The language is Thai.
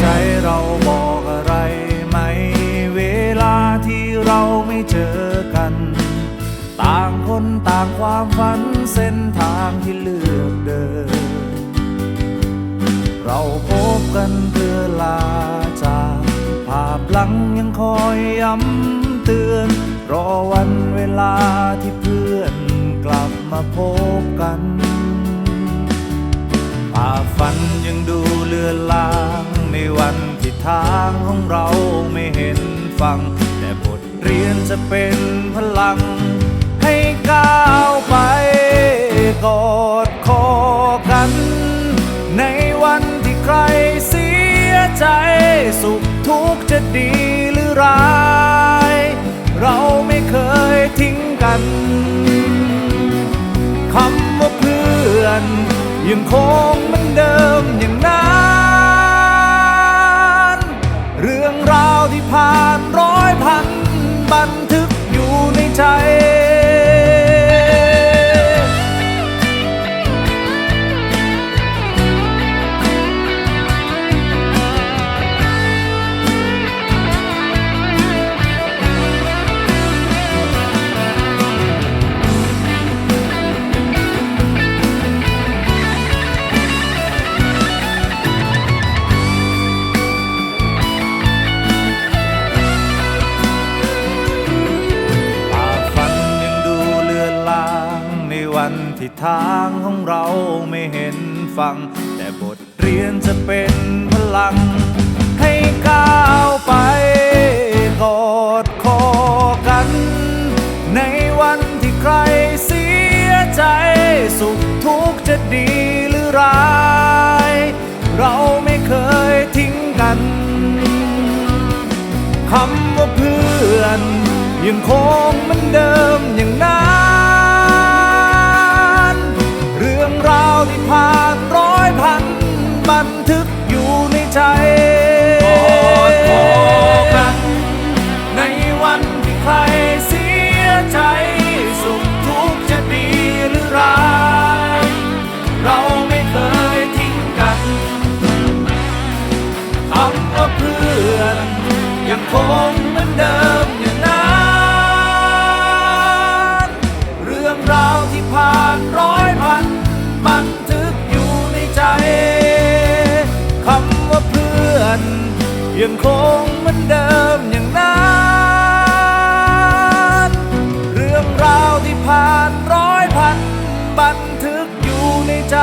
ใจเราบอกอะไรไหม เวลาที่เราไม่เจอกัน ต่างคนต่างความฝันเส้นทางที่เลือกเดิน เราพบกันเพื่อลาจากภาพหลังยังคอยย้ำเตือน รอวันเวลาที่เพื่อนกลับมาพบกันภาพฝันยังดูเลือนลาง ในวันที่ทางของเราไม่เห็นฟัง แต่บทเรียนจะเป็นพลัง ให้ก้าวไปกอดคอกัน ในวันที่ใครเสียใจ สุขทุกข์จะดีหรือร้าย เราไม่เคยทิ้งกันคำว่าเพื่อนยังคงเหมือนเดิมอย่างนั้น เรื่องราวที่ผ่านร้อยพันบัน วันที่ทางของเราไม่เห็นฟัง แต่บทเรียนจะเป็นพลัง ให้ก้าวไปกอดคอกัน ในวันที่ใครเสียใจ สุขทุกข์จะดีหรือร้าย เราไม่เคยทิ้งกันคำว่าเพื่อนยังคงเหมือนเดิมอย่างนั้น บันทึกอยู่ในใจกอดคอกัน ในวันที่ใครเสียใจ สุขทุกข์จะดีหรือร้าย เราไม่เคยทิ้งกันคำว่าเพื่อนยังคงเหมือนเดิมอย่างนั้นเรื่องราวที่ผ่านร้อยพันบัน ยังคงเหมือนเดิมอย่างนั้นเรื่องราวที่ผ่านร้อยพันบันทึกอยู่ในใจ